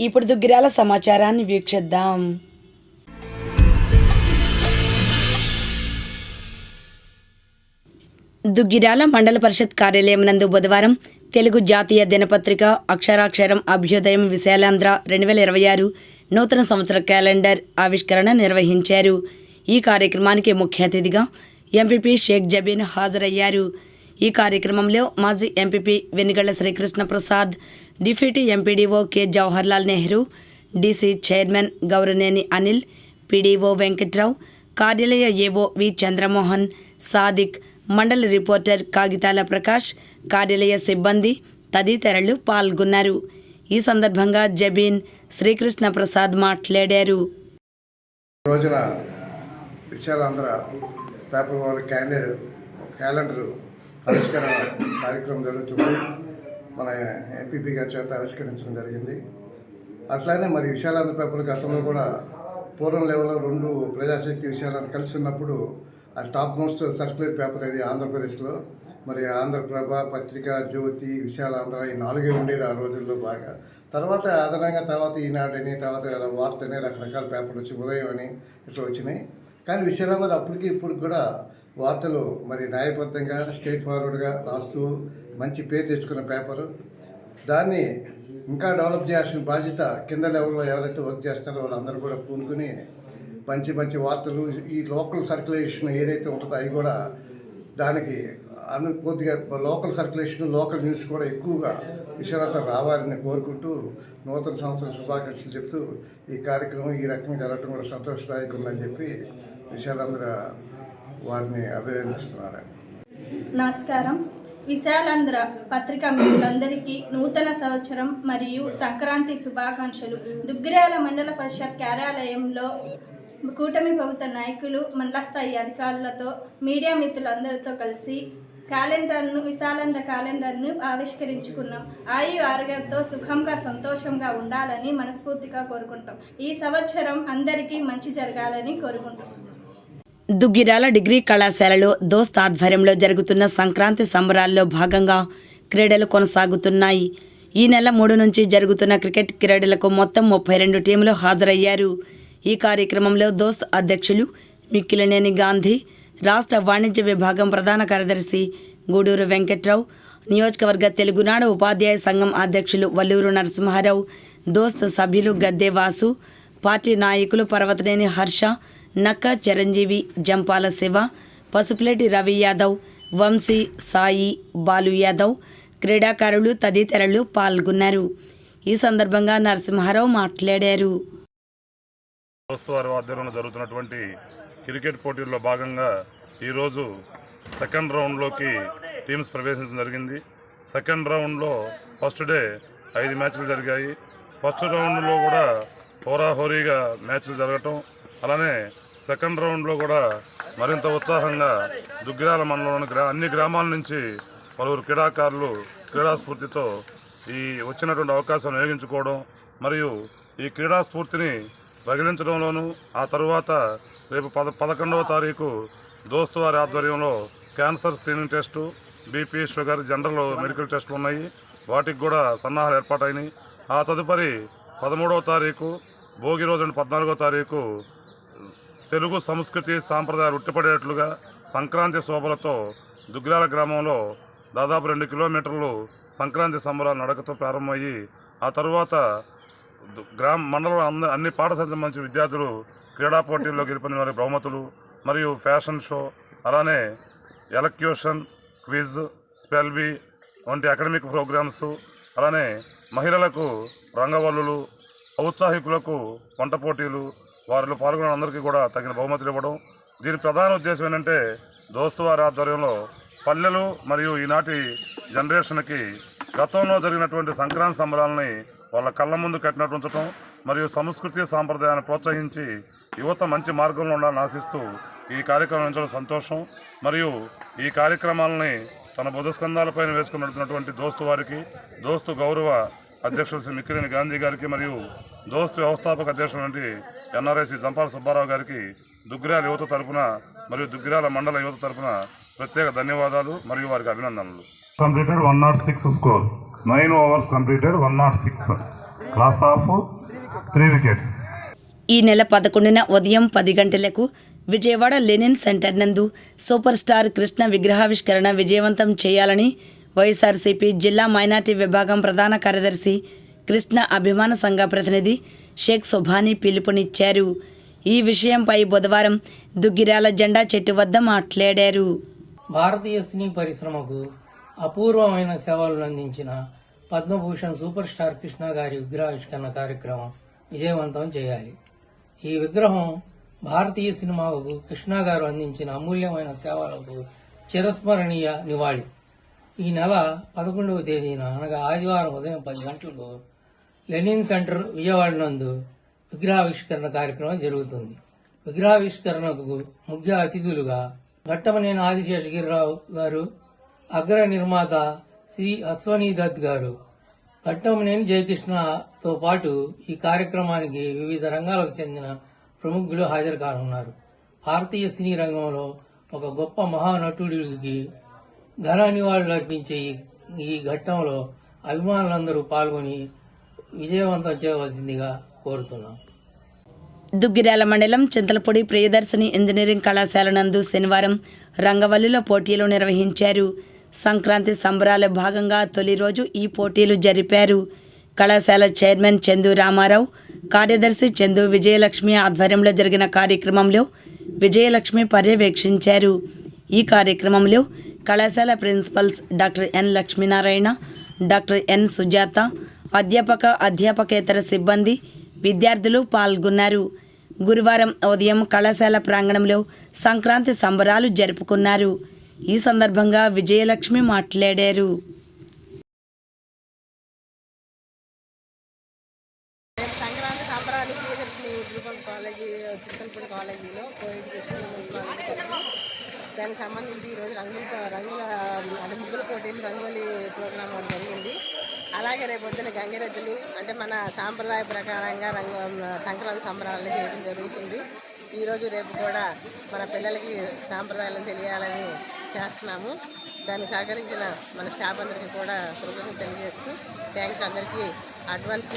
ఇప్పుడు దుగ్గిరాల సమాచారాన్ని వీక్షిద్దాం. దుగ్గిరాల మండల పరిషత్ కార్యాలయం నందు బుధవారం తెలుగు జాతీయ దినపత్రిక అక్షరాక్షరం అభ్యుదయం విశాలాంధ్ర రెండు వేల ఇరవై ఆరు నూతన సంవత్సర క్యాలెండర్ ఆవిష్కరణ నిర్వహించారు. ఈ కార్యక్రమానికి ముఖ్య అతిథిగా ఎంపీపీ షేక్ జబీన్ హాజరయ్యారు. ఈ కార్యక్రమంలో మాజీ MPP Venugalla Srikrishna Prasad deputy MPDO K. Jawaharlal Nehru DC chairman Gouraneni Anil PDO Venkatrao కార్యాలయ ఏవో వి. చంద్రమోహన్ సాదిక్ మండల రిపోర్టర్ కాగితాల ప్రకాష్ కార్యాలయ సిబ్బంది తదితరులు పాల్గొన్నారు. ఈ సందర్భంగా జబీన్ శ్రీకృష్ణ ప్రసాద్ మాట్లాడారు రోజున విశాలాంధ్ర పేపర్ వాళ్ళ ఆవిష్కరణ కార్యక్రమం జరుగుతుంది. మన ఎంపీపీ గారి చేత ఆవిష్కరించడం జరిగింది. అట్లానే మరి విశాలాంధ్ర పేపర్ గతంలో కూడా పూర్వం లెవెల్లో రెండు ప్రజాశక్తి విషయాలను కలిసి ఉన్నప్పుడు ఆ టాప్ మోస్ట్ సర్క్యులర్ పేపర్ ఇది ఆంధ్రప్రదేశ్లో. మరి ఆంధ్రప్రభ పత్రిక జ్యోతి విశాలాంధ్ర ఈ నాలుగే ఉండేది ఆ రోజుల్లో బాగా. తర్వాత అదనంగా తర్వాత ఈనాడని తర్వాత వార్త అనే రకరకాల పేపర్లు వచ్చి ఉదయం అని ఇట్లా వచ్చినాయి. కానీ విశాలాంధ్ర అప్పటికి ఇప్పుడు కూడా వార్తలు మరి న్యాయబద్ధంగా స్ట్రేట్ ఫార్వర్డ్గా రాస్తూ మంచి పేరు తెచ్చుకున్న పేపరు. దాన్ని ఇంకా డెవలప్ చేయాల్సిన బాధ్యత కింద లెవెల్లో ఎవరైతే వర్క్ చేస్తారో వాళ్ళందరూ కూడా పూనుకుని మంచి మంచి వార్తలు ఈ లోకల్ సర్క్యులేషన్ ఏదైతే ఉంటుందో అవి కూడా దానికి అను కొద్దిగా లోకల్ సర్క్యులేషన్ లోకల్ న్యూస్ కూడా ఎక్కువగా విషయాలతో రావాలని కోరుకుంటూ నూతన సంవత్సరం శుభాకాంక్షలు చెప్తూ ఈ కార్యక్రమం ఈ రకంగా జరగడం కూడా సంతోషదాయకం ఉందని చెప్పి విషయాలందరూ వారిని అభినందిస్తున్నారు నమస్కారం. విశాలాంధ్ర పత్రిక మిత్రులందరికీ నూతన సంవత్సరం మరియు సంక్రాంతి శుభాకాంక్షలు. దుగ్గిరాల మండల పరిషత్ కార్యాలయంలో కూటమి ప్రభుత్వ నాయకులు మండల స్థాయి అధికారులతో మీడియా మిత్రులందరితో కలిసి క్యాలెండర్ను విశాలాంధ్ర క్యాలెండర్ను ఆవిష్కరించుకున్నాం. ఆయు ఆరోగ్యంతో సుఖంగా సంతోషంగా ఉండాలని మనస్ఫూర్తిగా కోరుకుంటాం. ఈ సంవత్సరం అందరికీ మంచి జరగాలని కోరుకుంటాం. దుగ్గిరాల డిగ్రీ కళాశాలలో దోస్త్ ఆధ్వర్యంలో జరుగుతున్న సంక్రాంతి సంబరాల్లో భాగంగా క్రీడలు కొనసాగుతున్నాయి. ఈ నెల మూడు నుంచి జరుగుతున్న క్రికెట్ క్రీడలకు మొత్తం ముప్పై రెండు టీములు హాజరయ్యారు. ఈ కార్యక్రమంలో దోస్త్ అధ్యక్షులు మిక్కిలినేని గాంధీ రాష్ట్ర వాణిజ్య విభాగం ప్రధాన కార్యదర్శి గూడూరు వెంకట్రావు నియోజకవర్గ తెలుగునాడు ఉపాధ్యాయ సంఘం అధ్యక్షులు వల్లూరు నరసింహారావు దోస్త్ సభ్యులు గద్దె వాసు పార్టీ నాయకులు పర్వతనేని హర్ష నక్క చిరంజీవి జంపాల శివ పసుపులేటి రవి యాదవ్ వంశీ సాయి బాలు యాదవ్ క్రీడాకారులు తదితరులు పాల్గొన్నారు. ఈ సందర్భంగా నరసింహారావు మాట్లాడారు. వారి ఆధ్వర్యంలో జరుగుతున్నటువంటి క్రికెట్ పోటీల్లో భాగంగా ఈరోజు సెకండ్ రౌండ్లోకి టీమ్స్ ప్రవేశించడం జరిగింది. సెకండ్ రౌండ్లో ఫస్ట్ డే ఐదు మ్యాచ్లు జరిగాయి. ఫస్ట్ రౌండ్లో కూడా హోరాహోరీగా మ్యాచ్లు జరగటం అలానే సెకండ్ రౌండ్లో కూడా మరింత ఉత్సాహంగా దుగ్గిరాల మండలంలోని గ్రా అన్ని గ్రామాల నుంచి పలువురు క్రీడాకారులు క్రీడాస్ఫూర్తితో ఈ వచ్చినటువంటి అవకాశం వినియోగించుకోవడం మరియు ఈ క్రీడాస్ఫూర్తిని స్ఫూర్తిని ఆ తరువాత రేపు పద పదకొండవ తారీఖు దోస్తు వారి ఆధ్వర్యంలో cancer screening test BP sugar general medical టెస్టులు ఉన్నాయి. వాటికి కూడా సన్నాహాలు ఏర్పాటైనాయి. ఆ తదుపరి పదమూడవ తారీఖు భోగి రోజు పద్నాలుగో తారీఖు తెలుగు సంస్కృతి సాంప్రదాయాలు ఉట్టిపడేట్లుగా సంక్రాంతి శోభలతో దుగ్గిరాల గ్రామంలో దాదాపు రెండు కిలోమీటర్లు సంక్రాంతి సంబరాలు నడకతో ప్రారంభమయ్యి ఆ తరువాత దు- గ్రామ మండలంలో అంద అన్ని పాఠశాల సంబంధించిన విద్యార్థులు క్రీడా పోటీల్లో గెలుపొందిన వారి బహుమతులు మరియు ఫ్యాషన్ షో అలానే ఎలక్యూషన్ క్విజ్ స్పెల్బీ వంటి అకాడమిక్ ప్రోగ్రామ్స్ అలానే మహిళలకు రంగవల్లులు ఔత్సాహికులకు వంట పోటీలు వారిలో పాల్గొన్న అందరికీ కూడా తగిన బహుమతులు ఇవ్వడం. దీని ప్రధాన ఉద్దేశం ఏంటంటే దోస్తువారి ఆధ్వర్యంలో పల్లెలు మరియు ఈనాటి జనరేషన్కి గతంలో జరిగినటువంటి సంక్రాంతి సంబరాలని వాళ్ళ కళ్ళ ముందు కట్టినట్టు ఉంచడం మరియు సంస్కృతి సాంప్రదాయాన్ని ప్రోత్సహించి యువత మంచి మార్గంలో ఉండాలని ఆశిస్తూ ఈ కార్యక్రమం ఉంచడం సంతోషం. మరియు ఈ కార్యక్రమాలని తన బుధస్కంధాలపైన వేసుకుని దోస్తు వారికి దోస్తు గౌరవ అధ్యక్షులు శ్రీ మిక్కిరేని గాంధీ గారికి మరియు దోస్తు వ్యవస్థాపక అధ్యక్షుడు ఎన్ఆర్ఐసి జంపాల సుబ్బారావు గారికి దుగ్గిరాల యువత తరపున మరియు దుగ్గిరాల మండల యువత తరపున ప్రత్యేక ధన్యవాదాలు మరియు వారికి అభినందనలు completed 106 score. 9 overs completed 106. Loss of three wickets ఈ నెల పదకొండున ఉదయం పది గంటలకు విజయవాడ లెనిన్ సెంటర్ నందు సూపర్ స్టార్ కృష్ణ విగ్రహావిష్కరణ విజయవంతం చేయాలని వైఎస్ఆర్సీపీ జిల్లా మైనార్టీ విభాగం ప్రధాన కార్యదర్శి కృష్ణ అభిమాన సంఘ ప్రతినిధి షేక్ సుభాని పిలుపునిచ్చారు. ఈ విషయంపై బుధవారం దుగ్గిరాల జెండా చెట్టు వద్ద మాట్లాడారు. భారతీయ సినీ పరిశ్రమకు అపూర్వమైన సేవలను అందించిన పద్మభూషణ్ సూపర్ స్టార్ కృష్ణ గారి విగ్రహావిష్కరణ కార్యక్రమం విజయవంతం చేయాలి. ఈ విగ్రహం భారతీయ సినిమాకు కృష్ణ గారు అందించిన అమూల్యమైన సేవలకు చిరస్మరణీయ నివాళి. ఈ నెల పదకొండవ తేదీన అనగా ఆదివారం ఉదయం పది గంటలకు లెనిన్ సెంటర్ విజయవాడ నందు విగ్రహావిష్కరణ కార్యక్రమం జరుగుతుంది. విగ్రహావిష్కరణకు ముఖ్య అతిథులుగా ఘట్టమనేని ఆదిశేషగిరిరావు గారు అగ్ర నిర్మాత శ్రీ అశ్వనీ దత్ గారు ఘట్టమనేని జయకృష్ణతో పాటు ఈ కార్యక్రమానికి వివిధ రంగాలకు చెందిన ప్రముఖులు హాజరు కానున్నారు. భారతీయ సినీ రంగంలో ఒక గొప్ప మహానటుడికి ఘన నివాళులు అర్పించే ఈ- ఘట్టంలో అభిమానులందరూ పాల్గొని విజయవంతం చేయవలసిందిగా కోరుతున్నాం. దుగ్గిరాల మండలం చింతలపూడి ప్రియదర్శిని ఇంజనీరింగ్ కళాశాల నందు శనివారం రంగవల్లిలో పోటీలు నిర్వహించారు. సంక్రాంతి సంబరాల భాగంగా తొలి రోజు ఈ పోటీలు జరిపారు. కళాశాల చైర్మన్ చందు రామారావు కార్యదర్శి చందు విజయలక్ష్మి ఆధ్వర్యంలో జరిగిన కార్యక్రమంలో విజయలక్ష్మి పర్యవేక్షించారు. ఈ కార్యక్రమంలో కళాశాల principals doctor N Lakshminarayana doctor N Sujatha అధ్యాపక అధ్యాపకేతర సిబ్బంది విద్యార్థులు పాల్గొన్నారు. గురువారం ఉదయం కళాశాల ప్రాంగణంలో సంక్రాంతి సంబరాలు జరుపుకున్నారు. ఈ సందర్భంగా విజయలక్ష్మి మాట్లాడారు. సంక్రాంతి సంబరాలు ప్రియదర్శిని కాలేజీ కాలేజీలో దానికి సంబంధించి ఈరోజు రంగుల రంగుల అంటే ముగ్గుల పోటీలు రంగోలీ ప్రోగ్రాం ఒకటి జరిగింది. అలాగే రేపు గంగిరెద్దులు అంటే మన సాంప్రదాయ ప్రకారంగా రంగు సంక్రాంతి సంబరాలను చేయడం జరుగుతుంది. ఈరోజు రేపు కూడా మన పిల్లలకి సాంప్రదాయాలను తెలియాలని చేస్తున్నాము. దాన్ని సహకరించిన మన స్టాఫ్ అందరికీ కూడా కృతజ్ఞతలు తెలియజేస్తూ థ్యాంక్ అందరికీ. అడ్వాన్స్